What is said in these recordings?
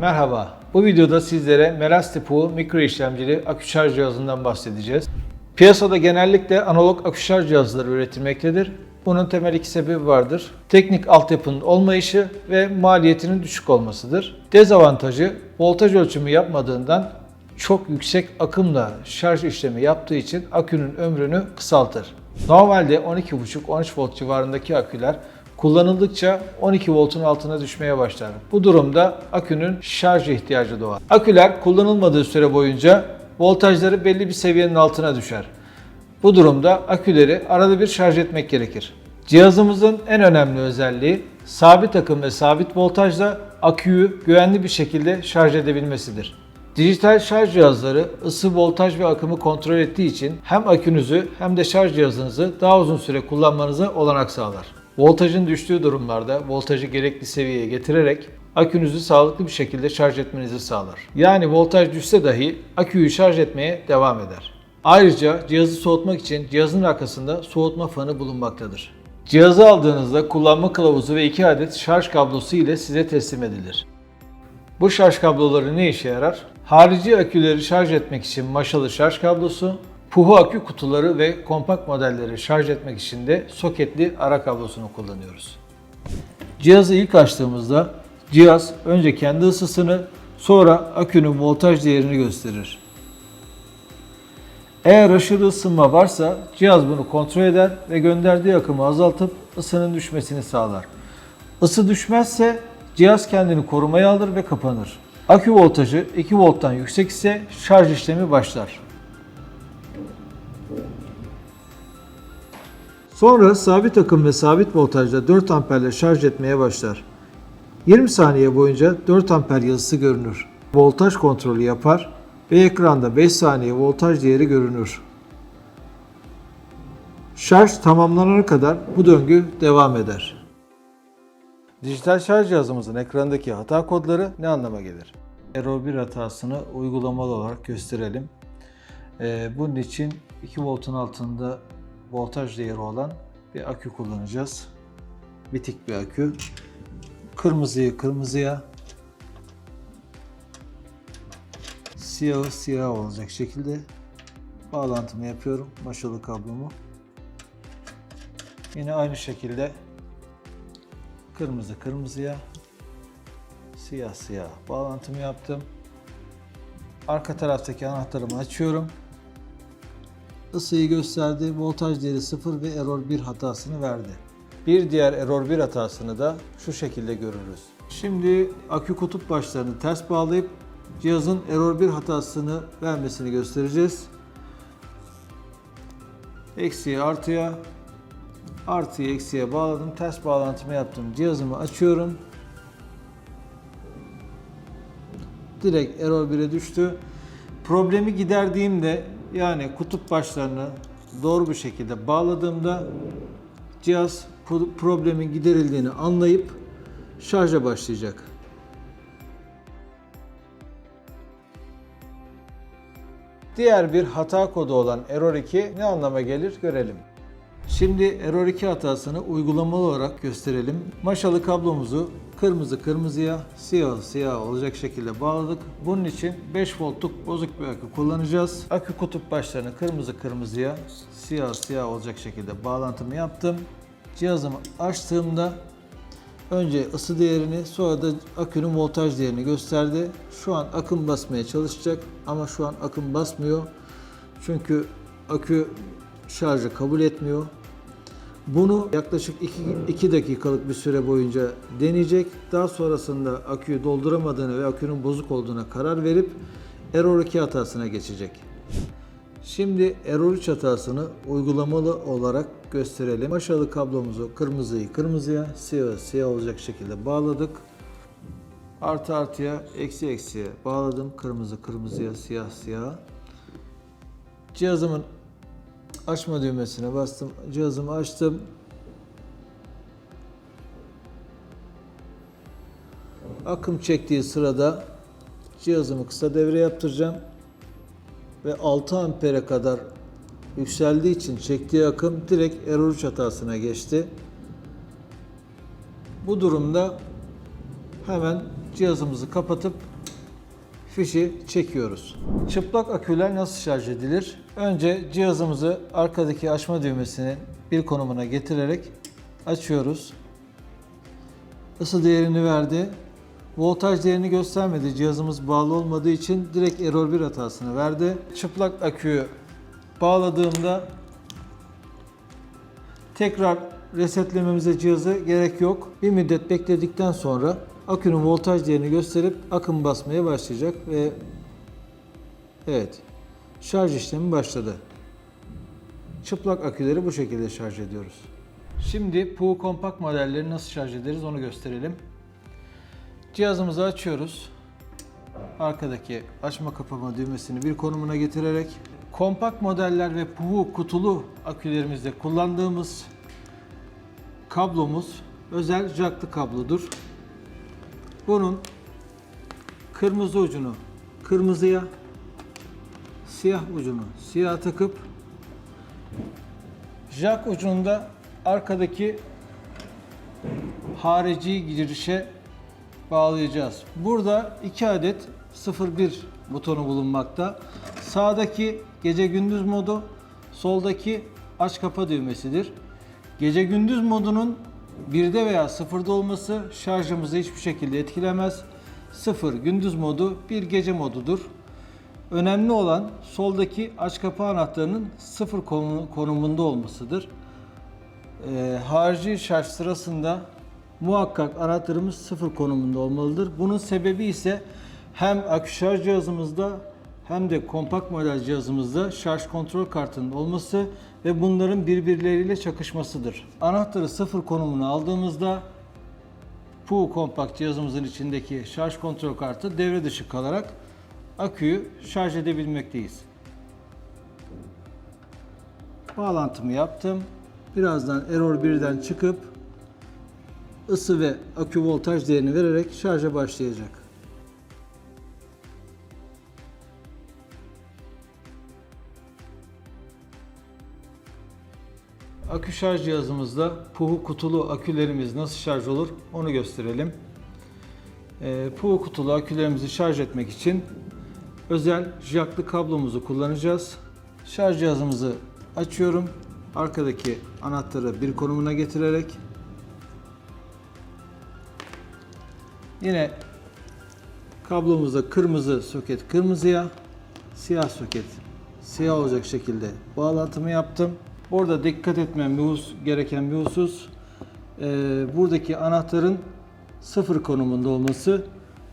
Merhaba. Bu videoda sizlere Melas tipi mikro işlemcili akü şarj cihazından bahsedeceğiz. Piyasada genellikle analog akü şarj cihazları üretilmektedir. Bunun temel iki sebebi vardır. Teknik altyapının olmayışı ve maliyetinin düşük olmasıdır. Dezavantajı voltaj ölçümü yapmadığından çok yüksek akımla şarj işlemi yaptığı için akünün ömrünü kısaltır. Normalde 12,5-13 volt civarındaki aküler kullanıldıkça 12 voltun altına düşmeye başlar. Bu durumda akünün şarj ihtiyacı doğar. Aküler kullanılmadığı süre boyunca voltajları belli bir seviyenin altına düşer. Bu durumda aküleri arada bir şarj etmek gerekir. Cihazımızın en önemli özelliği sabit akım ve sabit voltajla aküyü güvenli bir şekilde şarj edebilmesidir. Dijital şarj cihazları ısı, voltaj ve akımı kontrol ettiği için hem akünüzü hem de şarj cihazınızı daha uzun süre kullanmanıza olanak sağlar. Voltajın düştüğü durumlarda voltajı gerekli seviyeye getirerek akünüzü sağlıklı bir şekilde şarj etmenizi sağlar. Yani voltaj düşse dahi aküyü şarj etmeye devam eder. Ayrıca cihazı soğutmak için cihazın arkasında soğutma fanı bulunmaktadır. Cihazı aldığınızda kullanma kılavuzu ve 2 adet şarj kablosu ile size teslim edilir. Bu şarj kabloları ne işe yarar? Harici aküleri şarj etmek için maşalı şarj kablosu, puhu akü kutuları ve kompakt modelleri şarj etmek için de soketli ara kablosunu kullanıyoruz. Cihazı ilk açtığımızda cihaz önce kendi ısısını sonra akünün voltaj değerini gösterir. Eğer aşırı ısınma varsa cihaz bunu kontrol eder ve gönderdiği akımı azaltıp ısının düşmesini sağlar. Isı düşmezse cihaz kendini korumaya alır ve kapanır. Akü voltajı 2 volttan yüksek ise şarj işlemi başlar. Sonra sabit akım ve sabit voltajda 4 amperle şarj etmeye başlar. 20 saniye boyunca 4 amper yazısı görünür. Voltaj kontrolü yapar ve ekranda 5 saniye voltaj değeri görünür. Şarj tamamlanana kadar bu döngü devam eder. Dijital şarj cihazımızın ekranındaki hata kodları ne anlama gelir? Error 1 hatasını uygulamalı olarak gösterelim. Ee, bunun için 2 voltun altında voltaj değeri olan bir akü kullanacağız. Bitik bir akü. Kırmızıyı kırmızıya, siyahı siyah olacak şekilde bağlantımı yapıyorum. Maşalı kablomu. Yine aynı şekilde kırmızı kırmızıya, siyah siyah bağlantımı yaptım. Arka taraftaki anahtarımı açıyorum. Isıyı gösterdi. Voltaj değeri 0 ve error 1 hatasını verdi. Bir diğer error 1 hatasını da şu şekilde görürüz. Şimdi akü kutup başlarını ters bağlayıp cihazın error 1 hatasını vermesini göstereceğiz. Eksiye artıya, artıyı eksiye bağladım. Ters bağlantımı yaptım. Cihazımı açıyorum. Direkt error 1'e düştü. Problemi giderdiğimde yani kutup başlarını doğru bir şekilde bağladığımda cihaz pro- problemin giderildiğini anlayıp şarja başlayacak. Diğer bir hata kodu olan error 2 ne anlama gelir görelim. Şimdi error 2 hatasını uygulamalı olarak gösterelim. Maşalı kablomuzu kırmızı kırmızıya, siyah siyah olacak şekilde bağladık. Bunun için 5 voltluk bozuk bir akü kullanacağız. Akü kutup başlarını kırmızı kırmızıya, siyah siyah olacak şekilde bağlantımı yaptım. Cihazımı açtığımda önce ısı değerini sonra da akünün voltaj değerini gösterdi. Şu an akım basmaya çalışacak ama şu an akım basmıyor. Çünkü akü şarjı kabul etmiyor. Bunu yaklaşık 2 dakikalık bir süre boyunca deneyecek. Daha sonrasında aküyü dolduramadığını ve akünün bozuk olduğuna karar verip error 2 hatasına geçecek. Şimdi error 3 hatasını uygulamalı olarak gösterelim. Maşalı kablomuzu kırmızıyı kırmızıya, siyah siyah olacak şekilde bağladık. Artı artıya, eksi eksiye bağladım. Kırmızı kırmızıya, siyah siyah. Cihazımın açma düğmesine bastım. Cihazımı açtım. Akım çektiği sırada cihazımı kısa devre yaptıracağım. Ve 6 ampere kadar yükseldiği için çektiği akım direkt error 3 hatasına geçti. Bu durumda hemen cihazımızı kapatıp fişi çekiyoruz. Çıplak aküler nasıl şarj edilir? Önce cihazımızı arkadaki açma düğmesinin bir konumuna getirerek açıyoruz. Isı değerini verdi. Voltaj değerini göstermedi. Cihazımız bağlı olmadığı için direkt error 1 hatasını verdi. Çıplak aküyü bağladığımda tekrar resetlememize cihazı gerek yok. Bir müddet bekledikten sonra akünün voltaj değerini gösterip akım basmaya başlayacak ve evet şarj işlemi başladı. Çıplak aküleri bu şekilde şarj ediyoruz. Şimdi PU kompakt modelleri nasıl şarj ederiz onu gösterelim. Cihazımızı açıyoruz. Arkadaki açma kapama düğmesini bir konumuna getirerek kompakt modeller ve PU kutulu akülerimizde kullandığımız kablomuz özel jacklı kablodur. Bunun kırmızı ucunu kırmızıya, siyah ucunu siyah takıp jack ucunda arkadaki harici girişe bağlayacağız. Burada iki adet 01 butonu bulunmakta. Sağdaki gece gündüz modu, soldaki aç kapa düğmesidir. Gece gündüz modunun 1'de veya 0'da olması şarjımızı hiçbir şekilde etkilemez. 0 gündüz modu bir gece modudur. Önemli olan soldaki aç kapa anahtarının 0 konumunda olmasıdır. Ee, harici şarj sırasında muhakkak anahtarımız sıfır konumunda olmalıdır. Bunun sebebi ise hem akü şarj cihazımızda hem de kompakt model cihazımızda şarj kontrol kartının olması ve bunların birbirleriyle çakışmasıdır. Anahtarı sıfır konumuna aldığımızda PU kompakt cihazımızın içindeki şarj kontrol kartı devre dışı kalarak aküyü şarj edebilmekteyiz. Bağlantımı yaptım. Birazdan error 1'den çıkıp ısı ve akü voltaj değerini vererek şarja başlayacak. Akü şarj cihazımızda puhu kutulu akülerimiz nasıl şarj olur onu gösterelim. Ee, puhu kutulu akülerimizi şarj etmek için özel jacklı kablomuzu kullanacağız. Şarj cihazımızı açıyorum. Arkadaki anahtarı bir konumuna getirerek Yine kablomuzda kırmızı soket kırmızıya, siyah soket siyah olacak şekilde bağlantımı yaptım. Burada dikkat etmem bir gereken bir husus e, buradaki anahtarın sıfır konumunda olması.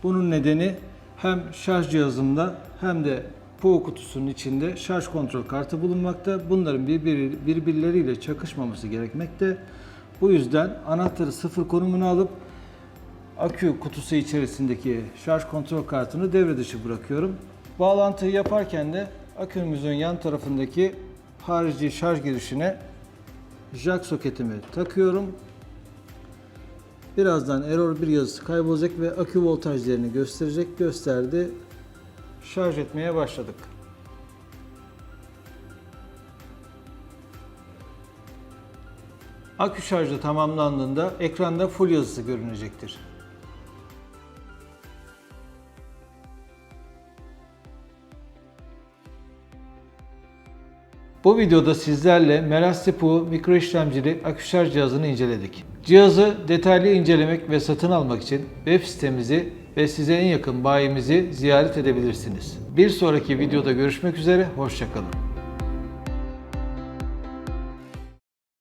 Bunun nedeni hem şarj cihazımda hem de PO kutusunun içinde şarj kontrol kartı bulunmakta. Bunların birbiri, birbirleriyle çakışmaması gerekmekte. Bu yüzden anahtarı sıfır konumuna alıp akü kutusu içerisindeki şarj kontrol kartını devre dışı bırakıyorum. Bağlantıyı yaparken de akümüzün yan tarafındaki harici şarj girişine jack soketimi takıyorum. Birazdan error bir yazısı kaybolacak ve akü voltaj değerini gösterecek. Gösterdi. Şarj etmeye başladık. Akü şarjı tamamlandığında ekranda full yazısı görünecektir. Bu videoda sizlerle Melastipu mikro işlemcili akü şarj cihazını inceledik. Cihazı detaylı incelemek ve satın almak için web sitemizi ve size en yakın bayimizi ziyaret edebilirsiniz. Bir sonraki videoda görüşmek üzere, hoşçakalın.